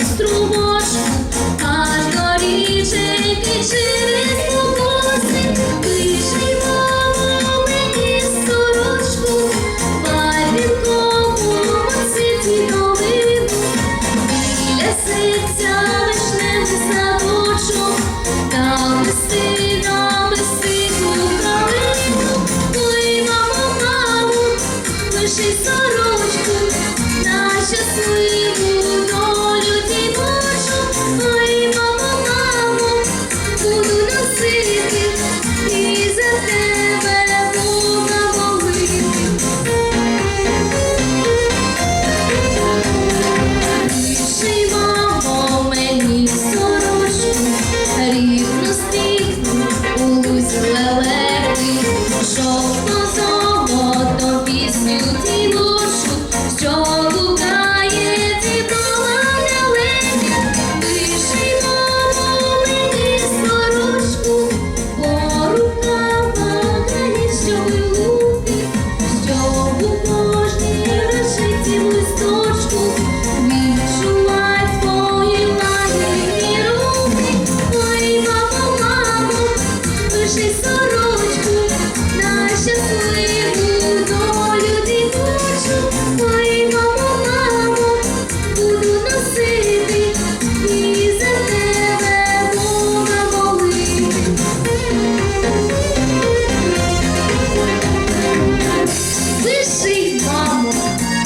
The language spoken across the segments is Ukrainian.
струмоч, аж горіше тече. Мамо,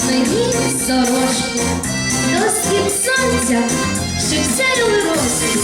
мені сорочку, доскіп сонця, щоб все роси.